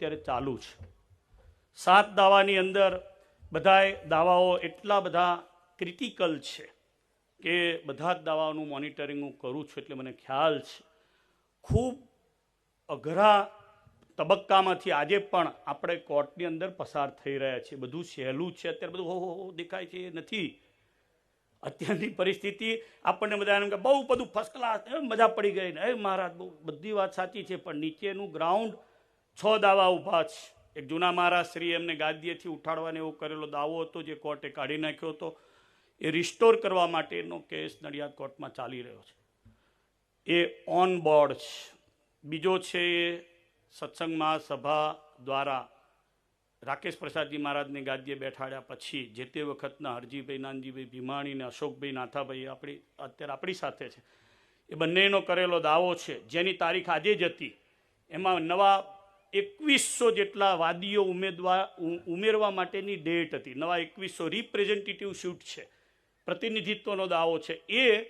અત્યારે ચાલુ છે. સાત દાવાની અંદર બધાય દાવાઓ એટલા બધા ક્રિટિકલ છે કે બધા જ દાવાઓનું મોનિટરિંગ હું કરું છું એટલે મને ખ્યાલ છે. ખૂબ અઘરા તબક્કામાંથી આજે પણ આપણે કોર્ટની અંદર પસાર થઈ રહ્યા છીએ. બધું સહેલું છે. અત્યારે બધું હો દેખાય છે, એ નથી. અત્યારની પરિસ્થિતિ આપણને બધા એમ કે બહુ બધું ફર્સ્ટ ક્લાસ મજા પડી ગઈ ને. એ મહારાજ બહુ બધી વાત સાચી છે, પણ નીચેનું ગ્રાઉન્ડ છ દાવા ઊભા છે. એક જૂના મહારાજ શ્રી એમને ગાદીએથી ઉઠાડવાને એવો કરેલો દાવો હતો જે કોર્ટે કાઢી નાખ્યો હતો. એ રિસ્ટોર કરવા માટેનો કેસ નડિયાદ કોર્ટમાં ચાલી રહ્યો છે. એ ઓન બોર્ડ છે. બીજો છે એ સત્સંગ મહાસભા દ્વારા રાકેશ પ્રસાદજી મહારાજને ગાદીએ બેઠાડ્યા પછી જે તે વખતના હરજીભાઈ નાનજીભાઈ ભીમાણી અને અશોકભાઈ નાથાભાઈ આપણી અત્યારે આપણી સાથે છે. એ બંનેનો કરેલો દાવો છે. જેની તારીખ આજે જ હતી. એમાં નવા એકવીસો જેટલા વાદીઓ ઉમેદવાર ઉમેરવા માટેની ડેટ હતી. નવા એકવીસો રિપ્રેઝેન્ટેટિવ શૂટ છે. પ્રતિનિધિત્વનો દાવો છે. એ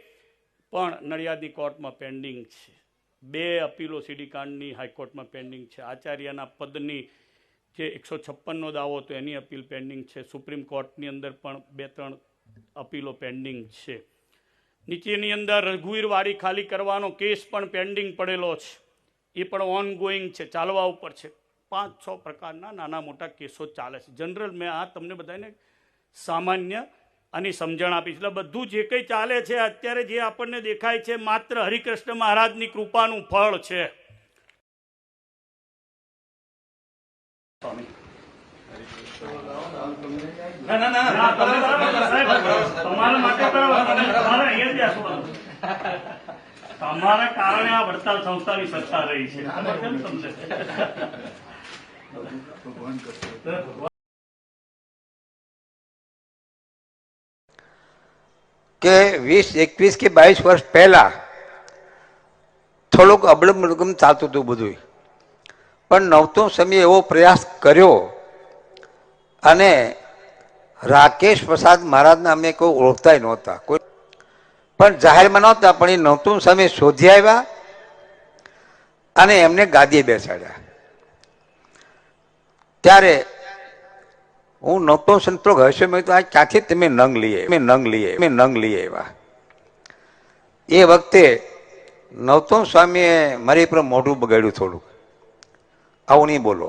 પણ નડિયાદની કોર્ટમાં પેન્ડિંગ છે. બે અપીલો સીડીકાંડની હાઈકોર્ટમાં પેન્ડિંગ છે. આચાર્યના પદની જે એકસો છપ્પનનો દાવો હતો, એની અપીલ પેન્ડિંગ છે. સુપ્રીમ કોર્ટની અંદર પણ બે ત્રણ અપીલો પેન્ડિંગ છે. નીચેની અંદર રઘુવીરવાડી ખાલી કરવાનો કેસ પણ પેન્ડિંગ પડેલો છે. એ પણ ઓન ગોઈંગ છે ચાલવા ઉપર છે. પાંચ છ પ્રકારના નાના મોટા કેસો ચાલે છે. જનરલ મેં આ તમને બધાને સામાન્ય આની સમજણ આપી છે. એટલે બધું જે કંઈ ચાલે છે અત્યારે જે આપણને દેખાય છે માત્ર હરિકૃષ્ણ મહારાજની કૃપાનું ફળ છે. તમારા માટે તમારે કારણે આ વડતાલ સંસ્થાની સત્તા રહી છે. કેમ કે વીસ એકવીસ કે બાવીસ વર્ષ પહેલા થોડુંક અબળમ મલગમ ચાલતું હતું બધું પણ નવતો સમયે એવો પ્રયાસ કર્યો અને રાકેશ પ્રસાદ મહારાજને અમે કોઈ ઓળખતા નહોતા. કોઈ પણ જાહેરમાં નહોતા, પણ એ નવતું સમય શોધી આવ્યા અને એમને ગાદીએ બેસાડ્યા. ત્યારે હું નહોતો સંતો હશે મેં તો આ ક્યાંથી તમે નંગ લઈએ મેં નંગ લઈએ મેં નંગ લઈએ એવા એ વખતે નવતો સ્વામીએ મારી પર મોઢું બગાડ્યું થોડુંક. આવું નહીં બોલો.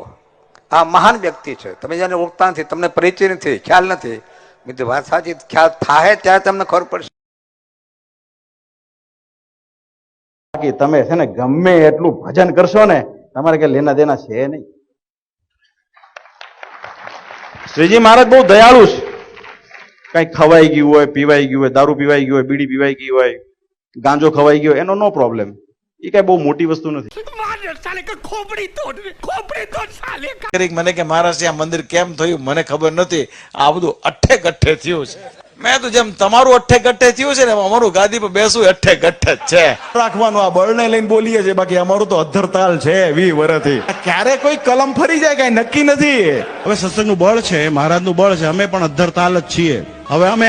આ મહાન વ્યક્તિ છે. તમે જેને ઓળખતા નથી, તમને પરિચય નથી, ખ્યાલ નથી. મેં તો વાત સાચી, ખ્યાલ થાય ત્યારે તમને ખબર પડશે. બાકી તમે છે ને ગમે એટલું ભજન કરશો ને, તમારે કઈ લેના દેના છે નહીં. શ્રીજી મહારાજ બહુ દયાળુ છે. કઈ ખવાઈ ગયું હોય, પીવાઈ ગયું હોય, દારૂ પીવાઈ ગયું હોય, બીડી પીવાઈ ગઈ હોય, ગાંજો ખવાઈ ગયો એનો નો પ્રોબ્લેમ એ કઈ બહુ મોટી વસ્તુ નથી. મને કે આ મંદિર કેમ થયું મને ખબર નથી. આ બધું અઠે કઠે થયું છે. મેં તો જેમ તમારું અઠ્ઠે ગઠ્ઠે થયું છે ને અમારું ગાદી પર બેસવું અઠ્ઠે ગઠ્ઠે જ છે. રાખવાનું આ બળને લઈને બોલીએ છીએ બાકી અમારું તો અધ્ધરતાલ છે વી વરથી ક્યારે કોઈ કલમ ફરી જાય કઈ નક્કી નથી. હવે સત્સંગનું બળ છે મહારાજનું બળ છે અમે પણ અધ્ધરતાલ જ છીએ. હવે અમે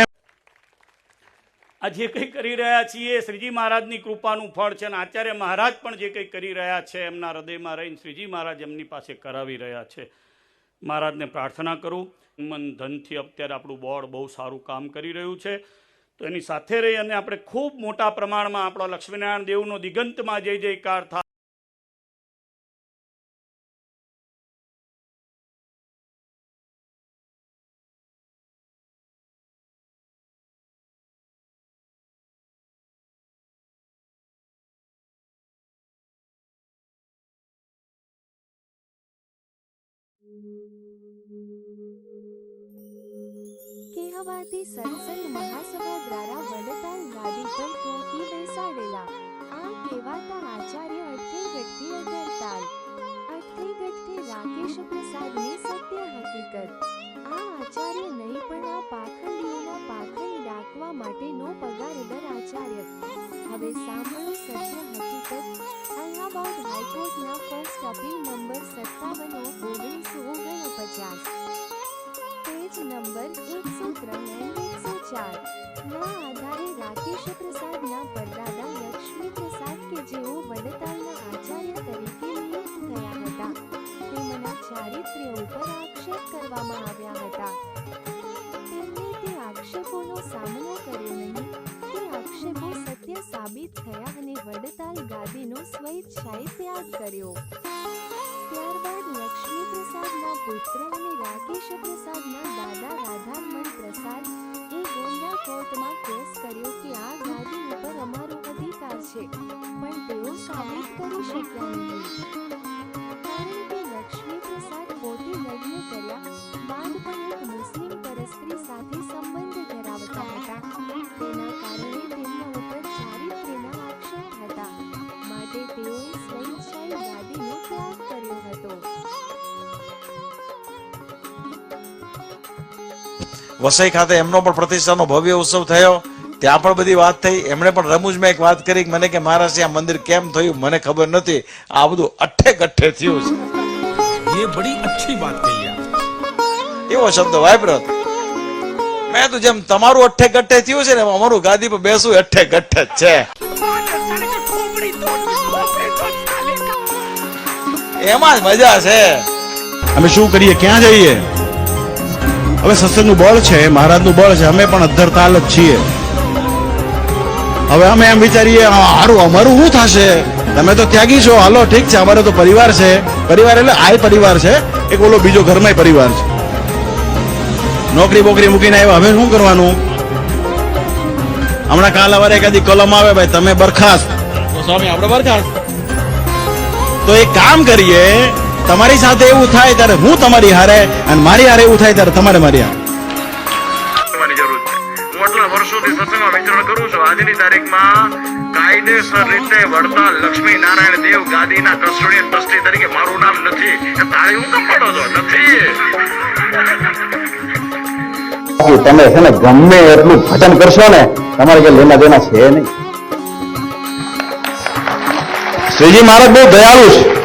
આ જે કંઈ કરી રહ્યા છીએ શ્રીજી મહારાજની કૃપાનું ફળ છે અને આચાર્ય મહારાજ પણ જે કંઈ કરી રહ્યા છે એમના હૃદયમાં રહીને શ્રીજી મહારાજ એમની પાસે કરાવી રહ્યા છે. મહારાજને પ્રાર્થના કરું. મન ધનથી અત્યારે આપણું બોર્ડ બહુ સારું કામ કરી રહ્યું છે. તો એની સાથે રહી અને આપણે ખૂબ મોટા પ્રમાણમાં આપણા લક્ષ્મીનારાયણ દેવનો દિગંતમાં જય જયકાર થાય કહેવાતી સત્સંગ મહાસભા દ્વારા વડતાલ ગાદી પર ટોકી બેસાડેલા આ કહેવાતા આચાર્ય અઠે ગઠ્ઠી અગરતાલ અઠે ગઠ્ઠે રાકેશ પ્રસાદની સત્ય હકીકત સત્તાવન ઓગણીસો ઓગણપચાસ. પેજ નંબર એકસો ત્રણ એન્ડ એકસો ચાર ના આધારે રાકેશ પ્રસાદના પરદાદા લક્ષ્મી પ્રસાદ કે જેઓ વડતાલના આચાર્ય તરીકે નિયુક્ત થયા હતા. તેમના ચારિત્ર્ય ઉપર આક્ષેપ કરવામાં આવ્યા હતા. સામનો કર્યો નહીં. તે આક્ષેપો સત્ય સાબિત થયા અને વડતાલ ગાદીનો સ્વૈચ્છાએ ત્યાગ કર્યો. ત્યારબાદ લક્ષ્મી પ્રસાદના પુત્ર અને રાકેશ પ્રસાદના દાદા રાધામણ પ્રસાદ એ ગોંડા કોર્ટમાં કેસ કર્યો કે આ ગાદી ઉપર અમારો અધિકાર છે, પણ તેઓ સાબિત કરી શક્યા નહીં વસઈ ખાતે એમનો પણ પ્રતિષ્ઠાનો ભવ્ય ઉત્સવ થયો. ત્યાં પણ બધી વાત થઈ. એમણે પણ રમૂજમાં એક વાત કરી મને કે મહારાજ આ મંદિર કેમ થયું? મને ખબર નથી. આ બધું અઠ્ઠે કઠ્ઠે થયું છે. એ બડી અચ્છી વાત કહી એવો શબ્દ વાઇબ્રત મેં તો જેમ તમારું અઠ્ઠે ગઠ્ઠે થયું છે ને અમારું ગાદી પર બેસવું અઠ્ઠે ગઠ્ઠે છે. એમાં જ મજા છે. અમે શું કરીએ? ક્યાં જઈએ? હવે સત્સંગનું બળ છે મહારાજનું બળ છે અમે પણ અધ્ધર તાલ જ છીએ. હવે અમે એમ વિચારીએ સારું અમારું શું થશે? તમે તો ત્યાગી છો. હાલો ઠીક છે અમારો તો પરિવાર છે. પરિવાર એટલે આય પરિવાર છે. એક ઓલો બીજો ઘરમાંય પરિવાર છે. નોકરી બોકરી મૂકીને આવ્યા હવે શું કરવાનું? હમણાં કાલ અવારે એકાદી કલમ આવે ભાઈ તમે બરખાસ્ત. સ્વામી આપણે બરખાસ્ત. તો એક કામ કરીએ તમારી સાથે એવું થાય ત્યારે હું તમારી હારે અને મારી હારે એવું થાય ત્યારે તમારે મારી હારે. કરવાની જરૂર છે. હું આટલા વર્ષોથી સત્સંગમાં વિચરણ કરું છું. આજની તારીખમાં કાયદેસર રીતે વડતાલ લક્ષ્મી નારાયણ દેવ ગાદીના કસ્ટોડિયન ટ્રસ્ટી તરીકે મારું નામ નથી. તાળી હું કેમ પાડો છો? નથી. તમે છે ને ગમે એટલું ભજન કરશો ને તમારે કે લેના દેના છે નહીં. શ્રીજી મહારાજ બહુ દયાળુ છે.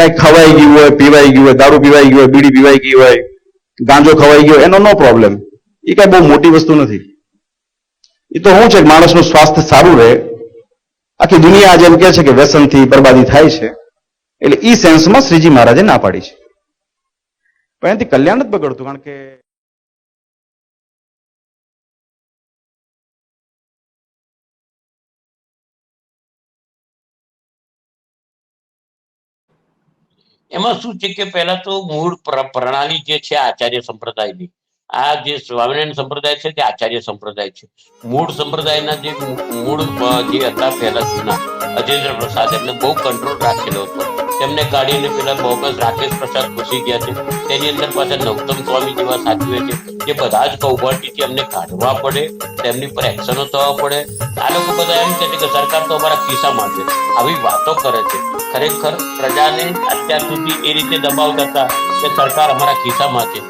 કઈ ખવાઈ ગયું હોય, પીવાઈ ગયું હોય, દારૂ પીવાઈ ગયું હોય, બીડી પીવાઈ ગઈ હોય, ગાંજો ખવાઈ ગયો એનો નો પ્રોબ્લેમ એ કઈ બહુ મોટી વસ્તુ નથી. એ તો શું છે માણસનું સ્વાસ્થ્ય સારું રહે. આખી દુનિયા આજે એમ કે છે કે વ્યસનથી બરબાદી થાય છે. એટલે એ સેન્સમાં શ્રીજી મહારાજે ના પાડી છે. પણ એનાથી કલ્યાણ જ બગડતું, કારણ કે એમાં શું છે કે પહેલા તો મૂળ પ્ર- પ્રણાલી જે છે, આચાર્ય સંપ્રદાયની આ જે સ્વામિનારાયણ સંપ્રદાય છે તે આચાર્ય સંપ્રદાય છે. મૂળ સંપ્રદાયના જે મૂળ જે હતા પહેલા જૂના, અજેન્દ્ર પ્રસાદ એમને બહુ કંટ્રોલ રાખેલો હતો. તેમને કાઢીને પેલા બોગસ રાકેશ પ્રસાદ ઘૂસી ગયા છે. તેની અંદર પાછા નવતમ સ્વામી જેવા સાચવે છે, જે બધા જ કૌભાંડીથી અમને કાઢવા પડે, તેમની પર એક્શનો થવા પડે. આ લોકો બધા એમ કહે છે કે સરકાર તો અમારા ખિસ્સામાં છે. આવી વાતો કરે છે. ખરેખર પ્રજાને અત્યાર સુધી એ રીતે દબાવ હતા કે સરકાર અમારા ખિસ્સામાં છે.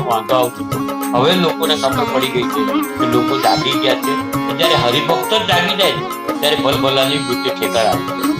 વાંધો આવતો હતો. હવે લોકોને ખબર પડી ગઈ છે કે લોકો જાગી ગયા છે. જ્યારે હરિભક્તો જ જાગી જાય ત્યારે ભલભલાની મૃત્યુ ઠેકાણ આવે